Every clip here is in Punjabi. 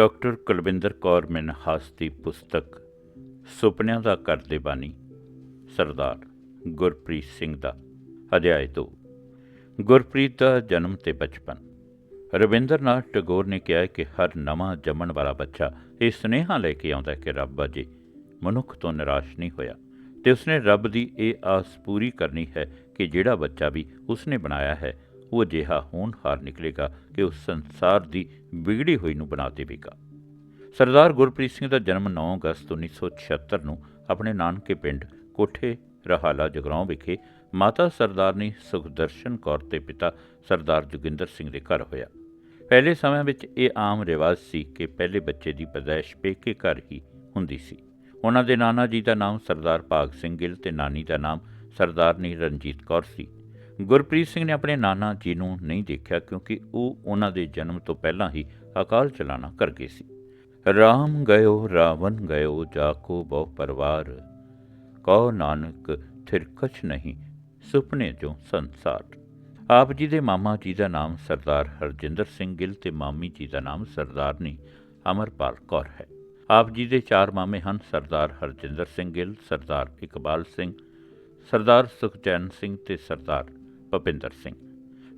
ਡਾਕਟਰ ਕੁਲਵਿੰਦਰ ਕੌਰ ਮਿਨਹਾਸ ਦੀ ਪੁਸਤਕ ਸੁਪਨਿਆਂ ਦਾ ਕਰਦੇ ਦੇ ਬਾਨੀ, ਸਰਦਾਰ ਗੁਰਪ੍ਰੀਤ ਸਿੰਘ ਦਾ ਅਧਿਆਇ 2 ਗੁਰਪ੍ਰੀਤ ਦਾ ਜਨਮ ਤੇ ਬਚਪਨ। ਰਵਿੰਦਰਨਾਥ ਟੈਗੋਰ ਨੇ ਕਿਹਾ ਕਿ ਹਰ ਨਵਾਂ ਜੰਮਣ ਵਾਲਾ ਬੱਚਾ ਇਹ ਸੁਨੇਹਾ ਲੈ ਕੇ ਆਉਂਦਾ ਕਿ ਰੱਬ ਅਜੇ ਮਨੁੱਖ ਤੋਂ ਨਿਰਾਸ਼ ਨਹੀਂ ਹੋਇਆ ਤੇ ਉਸਨੇ ਰੱਬ ਦੀ ਇਹ ਆਸ ਪੂਰੀ ਕਰਨੀ ਹੈ ਕਿ ਜਿਹੜਾ ਬੱਚਾ ਵੀ ਉਸਨੇ ਬਣਾਇਆ ਹੈ ਉਹ ਅਜਿਹਾ ਹੋਣਹਾਰ ਨਿਕਲੇਗਾ ਕਿ ਉਸ ਸੰਸਾਰ ਦੀ ਵਿਗੜੀ ਹੋਈ ਨੂੰ ਬਣਾ ਦੇਵੇਗਾ। ਸਰਦਾਰ ਗੁਰਪ੍ਰੀਤ ਸਿੰਘ ਦਾ ਜਨਮ 9 ਅਗਸਤ 1976 ਨੂੰ ਆਪਣੇ ਨਾਨਕੇ ਪਿੰਡ ਕੋਠੇ ਰਹਾਲਾ ਜਗਰਾਉਂ ਵਿਖੇ ਮਾਤਾ ਸਰਦਾਰਨੀ ਸੁਖਦਰਸ਼ਨ ਕੌਰ ਤੇ ਪਿਤਾ ਸਰਦਾਰ ਜੋਗਿੰਦਰ ਸਿੰਘ ਦੇ ਘਰ ਹੋਇਆ। ਪਹਿਲੇ ਸਮਿਆਂ ਵਿੱਚ ਇਹ ਆਮ ਰਿਵਾਜ ਸੀ ਕਿ ਪਹਿਲੇ ਬੱਚੇ ਦੀ ਪਦਾਇਸ਼ ਪੇਕੇ ਘਰ ਹੀ ਹੁੰਦੀ ਸੀ। ਉਹਨਾਂ ਦੇ ਨਾਨਾ ਜੀ ਦਾ ਨਾਮ ਸਰਦਾਰ ਭਾਗ ਸਿੰਘ ਗਿੱਲ ਤੇ ਨਾਨੀ ਦਾ ਨਾਮ ਸਰਦਾਰਨੀ ਰਣਜੀਤ ਕੌਰ ਸੀ। ਗੁਰਪ੍ਰੀਤ ਸਿੰਘ ਨੇ ਆਪਣੇ ਨਾਨਾ ਜੀ ਨੂੰ ਨਹੀਂ ਦੇਖਿਆ ਕਿਉਂਕਿ ਉਹ ਉਹਨਾਂ ਦੇ ਜਨਮ ਤੋਂ ਪਹਿਲਾਂ ਹੀ ਅਕਾਲ ਚਲਾਣਾ ਕਰ ਗਏ ਸੀ। ਰਾਮ ਗਇਓ, ਰਾਵਣ ਗਇਓ, ਜਾਕੋ ਬਹੁ ਪਰਵਾਰ। ਕਉ ਨਾਨਕ ਥਿਰਕਛ ਨਹੀਂ, ਸੁਪਨੇ ਜੋ ਸੰਸਾਰ। ਆਪ ਜੀ ਦੇ ਮਾਮਾ ਜੀ ਦਾ ਨਾਮ ਸਰਦਾਰ ਹਰਜਿੰਦਰ ਸਿੰਘ ਗਿੱਲ ਤੇ ਮਾਮੀ ਜੀ ਦਾ ਨਾਮ ਸਰਦਾਰਨੀ ਅਮਰਪਾਲ ਕੌਰ ਹੈ। ਆਪ ਜੀ ਦੇ ਚਾਰ ਮਾਮੇ ਹਨ ਸਰਦਾਰ ਹਰਜਿੰਦਰ ਸਿੰਘ ਗਿੱਲ, ਸਰਦਾਰ ਇਕਬਾਲ ਸਿੰਘ, ਸਰਦਾਰ ਸੁਖਚੈਨ ਸਿੰਘ ਤੇ ਸਰਦਾਰ ਭਪਿੰਦਰ ਸਿੰਘ।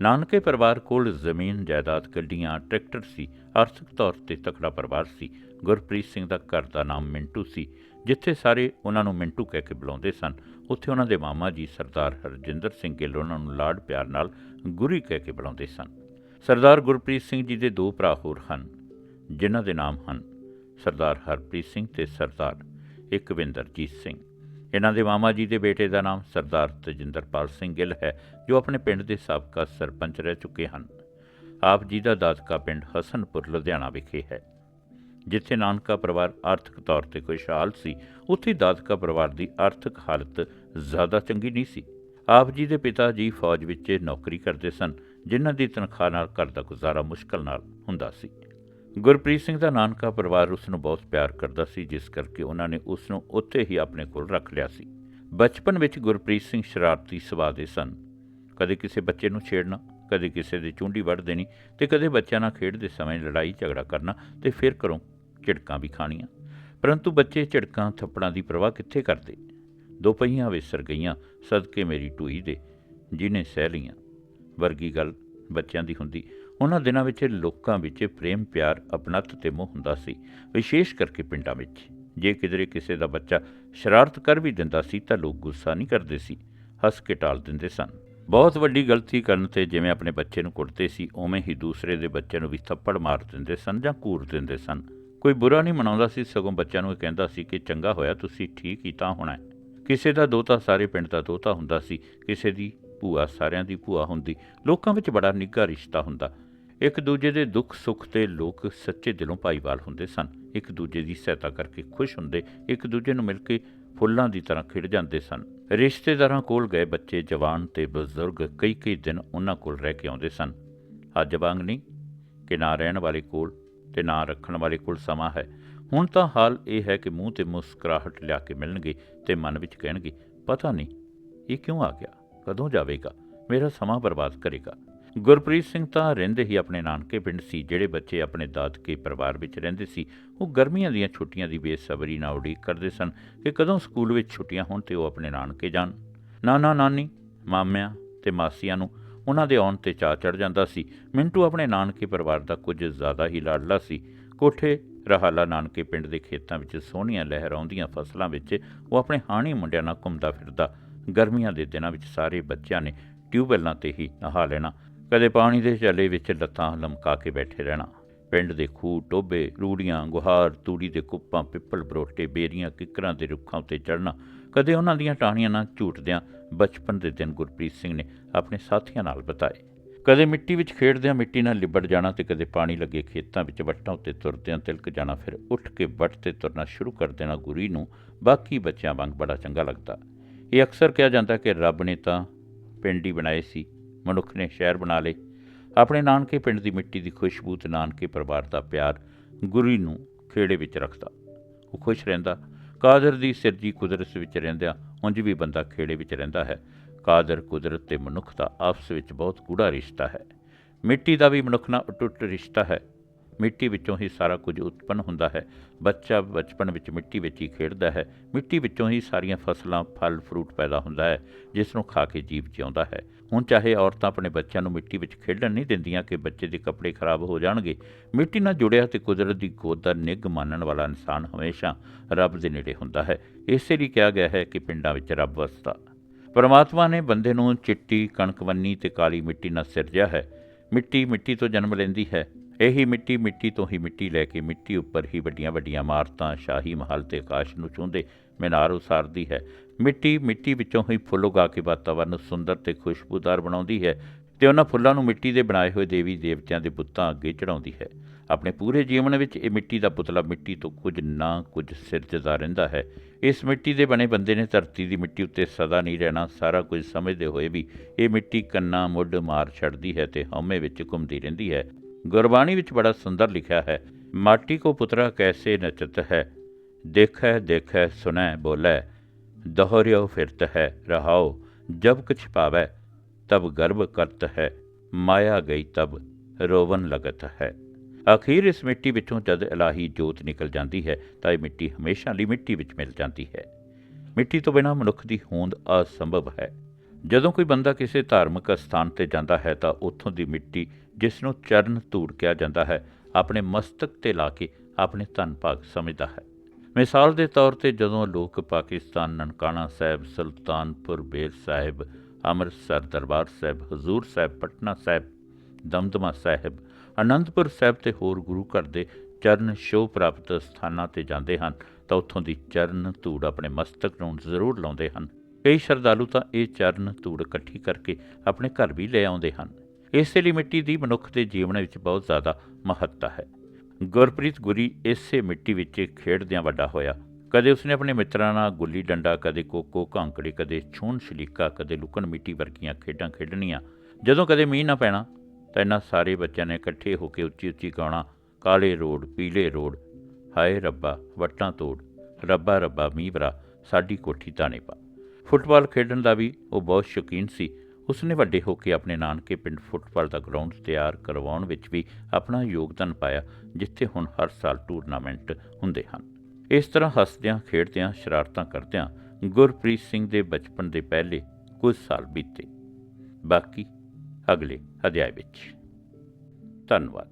ਨਾਨਕੇ ਪਰਿਵਾਰ ਕੋਲ ਜ਼ਮੀਨ ਜਾਇਦਾਦ ਗੱਡੀਆਂ ਟਰੈਕਟਰ ਸੀ। ਆਰਥਿਕ ਤੌਰ ਤੇ ਤਕੜਾ ਪਰਿਵਾਰ ਸੀ। ਗੁਰਪ੍ਰੀਤ ਸਿੰਘ ਦਾ ਘਰ ਦਾ ਨਾਮ ਮਿੰਟੂ ਸੀ। ਜਿੱਥੇ ਸਾਰੇ ਉਹਨਾਂ ਨੂੰ ਮਿੰਟੂ ਕਹਿ ਕੇ ਬੁਲਾਉਂਦੇ ਸਨ। ਉੱਥੇ ਉਹਨਾਂ ਦੇ ਮਾਮਾ ਜੀ ਸਰਦਾਰ ਹਰਜਿੰਦਰ ਸਿੰਘ ਗਿੱਲ ਉਹਨਾਂ ਨੂੰ ਲਾਡ ਪਿਆਰ ਨਾਲ ਗੁਰੀ ਕਹਿ ਕੇ ਬੁਲਾਉਂਦੇ ਸਨ। ਸਰਦਾਰ ਗੁਰਪ੍ਰੀਤ ਸਿੰਘ ਜੀ ਦੇ ਦੋ ਭਰਾ ਹੋਰ ਹਨ, ਜਿਨ੍ਹਾਂ ਦੇ ਨਾਮ ਹਨ ਸਰਦਾਰ ਹਰਪ੍ਰੀਤ ਸਿੰਘ ਤੇ ਸਰਦਾਰ ਇਕਵਿੰਦਰਜੀਤ ਸਿੰਘ। ਇਹਨਾਂ ਦੇ ਮਾਮਾ ਜੀ ਦੇ ਬੇਟੇ ਦਾ ਨਾਮ ਸਰਦਾਰ ਤਜਿੰਦਰਪਾਲ ਸਿੰਘ ਗਿੱਲ ਹੈ, ਜੋ ਆਪਣੇ ਪਿੰਡ ਦੇ ਸਾਬਕਾ ਸਰਪੰਚ ਰਹਿ ਚੁੱਕੇ ਹਨ। ਆਪ ਜੀ ਦਾ ਦਾਦਕਾ ਪਿੰਡ ਹਸਨਪੁਰ, ਲੁਧਿਆਣਾ ਵਿਖੇ ਹੈ, ਜਿੱਥੇ ਨਾਨਕਾ ਪਰਿਵਾਰ ਆਰਥਿਕ ਤੌਰ ਤੇ ਖੁਸ਼ਹਾਲ ਸੀ। ਉੱਥੇ ਦਾਦਕਾ ਪਰਿਵਾਰ ਦੀ ਆਰਥਿਕ ਹਾਲਤ ਜ਼ਿਆਦਾ ਚੰਗੀ ਨਹੀਂ ਸੀ। ਆਪ ਜੀ ਦੇ ਪਿਤਾ ਜੀ ਫੌਜ ਵਿੱਚ ਨੌਕਰੀ ਕਰਦੇ ਸਨ, ਜਿਨ੍ਹਾਂ ਦੀ ਤਨਖਾਹ ਨਾਲ ਘਰ ਦਾ ਗੁਜ਼ਾਰਾ ਮੁਸ਼ਕਲ ਨਾਲ ਹੁੰਦਾ ਸੀ। ਗੁਰਪ੍ਰੀਤ ਸਿੰਘ ਦਾ ਨਾਨਕਾ ਪਰਿਵਾਰ ਉਸ ਨੂੰ ਬਹੁਤ ਪਿਆਰ ਕਰਦਾ ਸੀ, ਜਿਸ ਕਰਕੇ ਉਹਨਾਂ ਨੇ ਉਸ ਨੂੰ ਉੱਥੇ ਹੀ ਆਪਣੇ ਕੋਲ ਰੱਖ ਲਿਆ ਸੀ। ਬਚਪਨ ਵਿੱਚ ਗੁਰਪ੍ਰੀਤ ਸਿੰਘ ਸ਼ਰਾਰਤੀ ਸੁਭਾਅ ਦੇ ਸਨ। ਕਦੇ ਕਿਸੇ ਬੱਚੇ ਨੂੰ ਛੇੜਨਾ, ਕਦੇ ਕਿਸੇ ਦੀ ਚੁੰਡੀ ਵੱਢ ਦੇਣੀ ਤੇ ਕਦੇ ਬੱਚਿਆਂ ਨਾਲ ਖੇਡਦੇ ਸਮੇਂ ਲੜਾਈ ਝਗੜਾ ਕਰਨਾ ਤੇ ਫਿਰ ਘਰੋਂ ਝਿੜਕਾਂ ਵੀ ਖਾਣੀਆਂ। ਪਰੰਤੂ ਬੱਚੇ ਝਿੜਕਾਂ, ਥੱਪੜਾਂ ਦੀ ਪਰਵਾਹ ਕਿੱਥੇ ਕਰਦੇ? ਦੋ ਪਹੀਆਂ ਵਿਸਰ ਗਈਆਂ, ਸਦਕੇ ਮੇਰੀ ਟੂਈ ਦੇ ਜਿਹਨੇ ਸਹਿ ਲੀਆਂ ਵਰਗੀ ਗੱਲ ਬੱਚਿਆਂ ਦੀ ਹੁੰਦੀ। ਉਹਨਾਂ ਦਿਨਾਂ ਵਿੱਚ ਲੋਕਾਂ ਵਿੱਚ ਪ੍ਰੇਮ, ਪਿਆਰ, ਅਪਣਤ ਤੇ ਮੋਹ ਹੁੰਦਾ ਸੀ, ਵਿਸ਼ੇਸ਼ ਕਰਕੇ ਪਿੰਡਾਂ ਵਿੱਚ। ਜੇ ਕਿਧਰੇ ਕਿਸੇ ਦਾ ਬੱਚਾ ਸ਼ਰਾਰਤ ਕਰ ਵੀ ਦਿੰਦਾ ਸੀ ਤਾਂ ਲੋਕ ਗੁੱਸਾ ਨਹੀਂ ਕਰਦੇ ਸੀ, ਹੱਸ ਕੇ ਟਾਲ ਦਿੰਦੇ ਸਨ। ਬਹੁਤ ਵੱਡੀ ਗਲਤੀ ਕਰਨ ਤੇ ਜਿਵੇਂ ਆਪਣੇ ਬੱਚੇ ਨੂੰ ਕੁੱਟਦੇ ਸੀ, ਉਵੇਂ ਹੀ ਦੂਸਰੇ ਦੇ ਬੱਚੇ ਨੂੰ ਵੀ ਥੱਪੜ ਮਾਰ ਦਿੰਦੇ ਸਨ ਜਾਂ ਕੂਰ ਦਿੰਦੇ ਸਨ। ਕੋਈ ਬੁਰਾ ਨਹੀਂ ਮਨਾਉਂਦਾ ਸੀ, ਸਗੋਂ ਬੱਚਿਆਂ ਨੂੰ ਇਹ ਕਹਿੰਦਾ ਸੀ ਕਿ ਚੰਗਾ ਹੋਇਆ, ਤੁਸੀਂ ਠੀਕ ਹੀ ਤਾਂ ਹੋਣਾ ਕਿਸੇ ਦਾ ਦੋਤਾ ਸਾਰੇ ਪਿੰਡ ਦਾ ਦੋਤਾ ਹੁੰਦਾ ਸੀ, ਕਿਸੇ ਦੀ ਭੂਆ ਸਾਰਿਆਂ ਦੀ ਭੂਆ ਹੁੰਦੀ, ਲੋਕਾਂ ਵਿੱਚ ਬੜਾ ਨਿੱਘਾ ਰਿਸ਼ਤਾ ਹੁੰਦਾ। ਇੱਕ ਦੂਜੇ ਦੇ ਦੁੱਖ, ਸੁੱਖ ਤੇ ਲੋਕ ਸੱਚੇ ਦਿਲੋਂ ਭਾਈਵਾਲ ਹੁੰਦੇ ਸਨ। ਇੱਕ ਦੂਜੇ ਦੀ ਸਹਾਇਤਾ ਕਰਕੇ ਖੁਸ਼ ਹੁੰਦੇ, ਇੱਕ ਦੂਜੇ ਨੂੰ ਮਿਲ ਕੇ ਫੁੱਲਾਂ ਦੀ ਤਰ੍ਹਾਂ ਖਿੜ ਜਾਂਦੇ ਸਨ। ਰਿਸ਼ਤੇਦਾਰਾਂ ਕੋਲ ਗਏ ਬੱਚੇ, ਜਵਾਨ ਤੇ ਬਜ਼ੁਰਗ ਕਈ ਕਈ ਦਿਨ ਉਹਨਾਂ ਕੋਲ ਰਹਿ ਕੇ ਆਉਂਦੇ ਸਨ। ਅੱਜ ਵਾਂਗ ਨਹੀਂ, ਕਿ ਨਾ ਰਹਿਣ ਵਾਲੇ ਕੋਲ ਤੇ ਨਾ ਰੱਖਣ ਵਾਲੇ ਕੋਲ ਸਮਾਂ ਹੈ। ਹੁਣ ਤਾਂ ਹਾਲ ਇਹ ਹੈ ਕਿ ਮੂੰਹ ਤੇ ਮੁਸਕਰਾਹਟ ਲਿਆ ਕੇ ਮਿਲਣਗੇ ਤੇ ਮਨ ਵਿੱਚ ਕਹਿਣਗੇ, ਪਤਾ ਨਹੀਂ, ਇਹ ਕਿਉਂ ਆ ਗਿਆ? ਕਦੋਂ ਜਾਵੇਗਾ? ਮੇਰਾ ਸਮਾਂ ਬਰਬਾਦ ਕਰੇਗਾ। ਗੁਰਪ੍ਰੀਤ ਸਿੰਘ ਤਾਂ ਰਹਿੰਦੇ ਹੀ ਆਪਣੇ ਨਾਨਕੇ ਪਿੰਡ ਸੀ, ਜਿਹੜੇ ਬੱਚੇ ਆਪਣੇ ਦਾਦਕੇ ਪਰਿਵਾਰ ਵਿੱਚ ਰਹਿੰਦੇ ਸੀ, ਉਹ ਗਰਮੀਆਂ ਦੀਆਂ ਛੁੱਟੀਆਂ ਦੀ ਬੇਸਬਰੀ ਨਾਲ ਉਡੀਕ ਕਰਦੇ ਸਨ ਕਿ ਕਦੋਂ ਸਕੂਲ ਵਿੱਚ ਛੁੱਟੀਆਂ ਹੋਣ ਤੇ ਉਹ ਆਪਣੇ ਨਾਨਕੇ ਜਾਣ। ਨਾਨਾ, ਨਾਨੀ, ਮਾਮਿਆਂ ਤੇ ਮਾਸੀਆਂ ਨੂੰ ਉਹਨਾਂ ਦੇ ਆਉਣ ਤੇ ਚਾਅ ਚੜ ਜਾਂਦਾ ਸੀ। ਮਿੰਟੂ ਆਪਣੇ ਨਾਨਕੇ ਪਰਿਵਾਰ ਦਾ ਕੁਝ ਜ਼ਿਆਦਾ ਹੀ ਲਾਡਲਾ ਸੀ। ਕੋਠੇ ਰਹਾਲਾ ਨਾਨਕੇ ਪਿੰਡ ਦੇ ਖੇਤਾਂ ਵਿੱਚ ਸੋਹਣੀਆਂ ਲਹਿਰਾਉਂਦੀਆਂ ਫਸਲਾਂ ਵਿੱਚ ਉਹ ਆਪਣੇ ਹਾਣੀ ਮੁੰਡਿਆਂ ਨਾਲ ਘੁੰਮਦਾ ਫਿਰਦਾ। ਗਰਮੀਆਂ ਦੇ ਦਿਨਾਂ ਵਿੱਚ ਸਾਰੇ ਬੱਚਿਆਂ ਨੇ ਟਿਊਬਵੈੱਲਾਂ ਤੇ ਹੀ ਨਹਾ ਲੈਣਾ। ਕਦੇ ਪਾਣੀ ਦੇ ਚੱਲੇ ਵਿੱਚ ਲੱਤਾਂ ਲਮਕਾ ਕੇ ਬੈਠੇ ਰਹਿਣਾ। ਪਿੰਡ ਦੇ ਖੂਹ ਟੋਬੇ ਰੂੜੀਆਂ, ਗੁਹਾਰ, ਤੂੜੀ ਦੇ ਕੁੱਪਾਂ, ਪਿੱਪਲ ਬਰੋਟੇ, ਬੇਰੀਆਂ, ਕਿੱਕਰਾਂ ਦੇ ਰੁੱਖਾਂ ਉੱਤੇ ਚੜ੍ਹਨਾ, ਕਦੇ ਉਹਨਾਂ ਦੀਆਂ ਟਾਹਣੀਆਂ ਨਾਲ ਝੂਟਦਿਆਂ ਬਚਪਨ ਦੇ ਦਿਨ ਗੁਰਪ੍ਰੀਤ ਸਿੰਘ ਨੇ ਆਪਣੇ ਸਾਥੀਆਂ ਨਾਲ ਬਿਤਾਏ। ਕਦੇ ਮਿੱਟੀ ਵਿੱਚ ਖੇਡਦਿਆਂ ਮਿੱਟੀ ਨਾਲ ਲਿਬੜ ਜਾਣਾ ਤੇ ਕਦੇ ਪਾਣੀ ਲੱਗੇ ਖੇਤਾਂ ਵਿੱਚ ਵੱਟਾਂ ਉੱਤੇ ਤੁਰਦਿਆਂ ਤਿਲਕ ਜਾਣਾ, ਫਿਰ ਉੱਠ ਕੇ ਵੱਟ ਤੇ ਤੁਰਨਾ ਸ਼ੁਰੂ ਕਰ ਦੇਣਾ ਗੁਰੀ ਨੂੰ, ਬਾਕੀ ਬੱਚਿਆਂ ਵਾਂਗ ਬੜਾ ਚੰਗਾ ਲੱਗਦਾ। ਇਹ ਅਕਸਰ ਕਿਹਾ ਜਾਂਦਾ ਕਿ ਰੱਬ ਨੇ ਤਾਂ ਪਿੰਡ ਹੀ ਬਣਾਏ ਸੀ। ਮਨੁੱਖ ਨੇ ਸ਼ਹਿਰ ਬਣਾ ਲਏ। ਆਪਣੇ ਨਾਨਕੇ ਪਿੰਡ ਦੀ ਮਿੱਟੀ ਦੀ ਖੁਸ਼ਬੂ ਤੇ ਨਾਨਕੇ ਪਰਿਵਾਰ ਦਾ ਪਿਆਰ ਗੁਰੀ ਨੂੰ ਖੇੜੇ ਵਿੱਚ ਰੱਖਦਾ। ਉਹ ਖੁਸ਼ ਰਹਿੰਦਾ। ਕਾਦਰ ਦੀ ਸਿਰਜੀ ਕੁਦਰਤ ਵਿੱਚ ਰਹਿੰਦਿਆਂ ਉਂਝ ਵੀ ਬੰਦਾ ਖੇੜੇ ਵਿੱਚ ਰਹਿੰਦਾ ਹੈ। ਕਾਦਰ ਕੁਦਰਤ ਤੇ ਮਨੁੱਖ ਦਾ ਆਪਸ ਵਿੱਚ ਬਹੁਤ ਗੂੜਾ ਰਿਸ਼ਤਾ ਹੈ। ਮਿੱਟੀ ਦਾ ਵੀ ਮਨੁੱਖ ਨਾਲ ਅਟੁੱਟ ਰਿਸ਼ਤਾ ਹੈ। ਮਿੱਟੀ ਵਿੱਚੋਂ ਹੀ ਸਾਰਾ ਕੁਝ ਉਤਪੰਨ ਹੁੰਦਾ ਹੈ। ਬੱਚਾ ਬਚਪਨ ਵਿੱਚ ਮਿੱਟੀ ਵਿੱਚ ਹੀ ਖੇਡਦਾ ਹੈ। ਮਿੱਟੀ ਵਿੱਚੋਂ ਹੀ ਸਾਰੀਆਂ ਫਸਲਾਂ, ਫਲ, ਫਰੂਟ ਪੈਦਾ ਹੁੰਦਾ ਹੈ, ਜਿਸ ਨੂੰ ਖਾ ਕੇ ਜੀਵ ਜਿਉਂਦਾ ਹੈ। ਹੁਣ ਚਾਹੇ ਔਰਤਾਂ ਆਪਣੇ ਬੱਚਿਆਂ ਨੂੰ ਮਿੱਟੀ ਵਿੱਚ ਖੇਡਣ ਨਹੀਂ ਦਿੰਦੀਆਂ ਕਿ ਬੱਚੇ ਦੇ ਕੱਪੜੇ ਖਰਾਬ ਹੋ ਜਾਣਗੇ, ਮਿੱਟੀ ਨਾਲ ਜੁੜਿਆ ਤੇ ਕੁਦਰਤ ਦੀ ਗੋਦ ਦਾ ਨਿੱਘ ਮੰਨਣ ਵਾਲਾ ਇਨਸਾਨ ਹਮੇਸ਼ਾ ਰੱਬ ਦੇ ਨੇੜੇ ਹੁੰਦਾ ਹੈ। ਇਸੇ ਲਈ ਕਿਹਾ ਗਿਆ ਹੈ ਕਿ ਪਿੰਡਾਂ ਵਿੱਚ ਰੱਬ ਵਸਦਾ। ਪਰਮਾਤਮਾ ਨੇ ਬੰਦੇ ਨੂੰ ਚਿੱਟੀ, ਕਣਕਵੰਨੀ ਤੇ ਕਾਲੀ ਮਿੱਟੀ ਨਾਲ ਸਿਰਜਿਆ ਹੈ। ਮਿੱਟੀ ਮਿੱਟੀ ਤੋਂ ਜਨਮ ਲੈਂਦੀ ਹੈ। ਇਹੀ ਮਿੱਟੀ ਮਿੱਟੀ ਤੋਂ ਹੀ ਮਿੱਟੀ ਲੈ ਕੇ ਮਿੱਟੀ ਉੱਪਰ ਹੀ ਵੱਡੀਆਂ ਵੱਡੀਆਂ ਇਮਾਰਤਾਂ, ਸ਼ਾਹੀ ਮਹਲ ਤੇ ਆਕਾਸ਼ ਨੂੰ ਛੂੰਹਦੇ ਮੀਨਾਰ ਉਸਾਰਦੀ ਹੈ। ਮਿੱਟੀ ਮਿੱਟੀ ਵਿੱਚੋਂ ਹੀ ਫੁੱਲ ਉਗਾ ਕੇ ਵਾਤਾਵਰਨ ਨੂੰ ਸੁੰਦਰ ਤੇ ਖੁਸ਼ਬੂਦਾਰ ਬਣਾਉਂਦੀ ਹੈ ਤੇ ਉਹਨਾਂ ਫੁੱਲਾਂ ਨੂੰ ਮਿੱਟੀ ਦੇ ਬਣਾਏ ਹੋਏ ਦੇਵੀ ਦੇਵਤਿਆਂ ਦੇ ਬੁੱਤਾਂ ਅੱਗੇ ਚੜਾਉਂਦੀ ਹੈ। ਆਪਣੇ ਪੂਰੇ ਜੀਵਨ ਵਿੱਚ ਇਹ ਮਿੱਟੀ ਦਾ ਪੁਤਲਾ ਮਿੱਟੀ ਤੋਂ ਕੁਝ ਨਾ ਕੁਝ ਸਿਰਜਦਾ ਰਹਿੰਦਾ ਹੈ। ਇਸ ਮਿੱਟੀ ਦੇ ਬਣੇ ਬੰਦੇ ਨੇ ਧਰਤੀ ਦੀ ਮਿੱਟੀ ਉੱਤੇ ਸਦਾ ਨਹੀਂ ਰਹਿਣਾ, ਸਾਰਾ ਕੁਝ ਸਮਝਦੇ ਹੋਏ ਵੀ ਇਹ ਮਿੱਟੀ ਕੰਨਾ ਮੁੱਢ ਮਾਰ ਛੱਡਦੀ ਹੈ ਤੇ ਹਉਮੈ ਵਿੱਚ ਘੁੰਮਦੀ ਰਹਿੰਦੀ ਹੈ। ਗੁਰਬਾਣੀ ਵਿੱਚ ਬੜਾ ਸੁੰਦਰ ਲਿਖਿਆ ਹੈ ਮਾਟੀ ਕੋ ਪੁਤਰਾ ਕੈਸੇ ਨਚਤ ਹੈ ਦੇਖੈ ਦੇਖੈ ਸੁਨੈ ਬੋਲੇ दोहरियो फिरत है रहाओ जब कुछ पावै तब गर्भ करत है माया गई तब ਰੋਵਨ ਲਗਤ ਹੈ ਅਖੀਰ ਇਸ ਮਿੱਟੀ ਵਿੱਚੋਂ ਜਦ ਇਲਾਹੀ ਜੋਤ ਨਿਕਲ ਜਾਂਦੀ ਹੈ ਤਾਂ ਇਹ ਮਿੱਟੀ ਹਮੇਸ਼ਾ ਲਈ ਮਿੱਟੀ ਵਿੱਚ ਮਿਲ ਜਾਂਦੀ ਹੈ ਮਿੱਟੀ ਤੋਂ ਬਿਨਾਂ ਮਨੁੱਖ ਦੀ ਹੋਂਦ ਅਸੰਭਵ ਹੈ ਜਦੋਂ ਕੋਈ ਬੰਦਾ ਕਿਸੇ ਧਾਰਮਿਕ ਸਥਾਨ ਤੇ ਜਾਂਦਾ ਹੈ ਤਾਂ ਉੱਥੋਂ ਦੀ ਮਿੱਟੀ ਜਿਸ ਨੂੰ ਚਰਨ ਧੂੜ ਕਿਹਾ ਜਾਂਦਾ ਹੈ, ਆਪਣੇ ਮਸਤਕ ਤੇ ਲਾ ਕੇ ਆਪਣੇ ਧਨ ਭਾਗ ਸਮਝਦਾ ਹੈ। ਮਿਸਾਲ ਦੇ ਤੌਰ ਤੇ ਜਦੋਂ ਲੋਕ ਪਾਕਿਸਤਾਨ, ਨਨਕਾਣਾ ਸਾਹਿਬ, ਸੁਲਤਾਨਪੁਰ ਬੇਰ ਸਾਹਿਬ, ਅੰਮ੍ਰਿਤਸਰ ਦਰਬਾਰ ਸਾਹਿਬ, ਹਜ਼ੂਰ ਸਾਹਿਬ, ਪਟਨਾ ਸਾਹਿਬ, ਦਮਦਮਾ ਸਾਹਿਬ, ਅਨੰਦਪੁਰ ਸਾਹਿਬ ਤੇ ਹੋਰ ਗੁਰੂ ਘਰ ਦੇ ਚਰਨ ਛੋਹ ਪ੍ਰਾਪਤ ਸਥਾਨਾਂ ਤੇ ਜਾਂਦੇ ਹਨ, ਤਾਂ ਉੱਥੋਂ ਦੀ ਚਰਨ ਧੂੜ ਆਪਣੇ ਮਸਤਕ ਨੂੰ ਜ਼ਰੂਰ ਲਾਉਂਦੇ ਹਨ। ਕਈ ਸ਼ਰਧਾਲੂ ਤਾਂ ਇਹ ਚਰਨ ਧੂੜ ਇਕੱਠੀ ਕਰਕੇ ਆਪਣੇ ਘਰ ਵੀ ਲੈ ਆਉਂਦੇ ਹਨ। ਇਸੇ ਲਈ ਮਿੱਟੀ ਦੀ ਮਨੁੱਖ ਦੇ ਜੀਵਨ ਵਿੱਚ ਬਹੁਤ ਜ਼ਿਆਦਾ ਮਹੱਤਤਾ ਹੈ। ਗੁਰਪ੍ਰੀਤ ਗੁਰੀ ਇਸੇ ਮਿੱਟੀ ਵਿੱਚ ਖੇਡਦਿਆਂ ਵੱਡਾ ਹੋਇਆ। ਕਦੇ ਉਸਨੇ ਆਪਣੇ ਮਿੱਤਰਾਂ ਨਾਲ ਗੁੱਲੀ ਡੰਡਾ, ਕਦੇ ਕੋਕੋ ਕਾਂਕੜੇ ਕਦੇ ਛੂਣ ਛਲੀਕਾ, ਕਦੇ ਲੁਕਣ ਮਿੱਟੀ ਵਰਗੀਆਂ ਖੇਡਾਂ ਖੇਡਣੀਆਂ। ਜਦੋਂ ਕਦੇ ਮੀਂਹ ਨਾ ਪੈਣਾ, ਤਾਂ ਇਹਨਾਂ ਸਾਰੇ ਬੱਚਿਆਂ ਨੇ ਇਕੱਠੇ ਹੋ ਕੇ ਉੱਚੀ ਉੱਚੀ ਗਾਉਣਾ, ਕਾਲੇ ਰੋਡ, ਪੀਲੇ ਰੋਡ, ਹਾਏ ਰੱਬਾ, ਵੱਟਾਂ ਤੋੜ, ਰੱਬਾ ਰੱਬਾ, ਮੀਂਹ ਵਰਾ ਸਾਡੀ ਕੋਠੀ ਤਾਣੇ ਪਾ। ਫੁੱਟਬਾਲ ਖੇਡਣ ਦਾ ਵੀ ਉਹ ਬਹੁਤ ਸ਼ੌਕੀਨ ਸੀ। ਉਸਨੇ ਵੱਡੇ ਹੋ ਕੇ ਆਪਣੇ ਨਾਨਕੇ ਪਿੰਡ ਫੁੱਟਬਾਲ ਦਾ ਗਰਾਊਂਡ ਤਿਆਰ ਕਰਵਾਉਣ ਵਿੱਚ ਵੀ ਆਪਣਾ ਯੋਗਦਾਨ ਪਾਇਆ, ਜਿੱਥੇ ਹੁਣ ਹਰ ਸਾਲ ਟੂਰਨਾਮੈਂਟ ਹੁੰਦੇ ਹਨ। ਇਸ ਤਰ੍ਹਾਂ ਹੱਸਦਿਆਂ, ਖੇਡਦਿਆਂ, ਸ਼ਰਾਰਤਾਂ ਕਰਦਿਆਂ ਗੁਰਪ੍ਰੀਤ ਸਿੰਘ ਦੇ ਬਚਪਨ ਦੇ ਪਹਿਲੇ ਕੁਝ ਸਾਲ ਬੀਤੇ। ਬਾਕੀ ਅਗਲੇ ਅਧਿਆਇ ਵਿੱਚ। ਧੰਨਵਾਦ।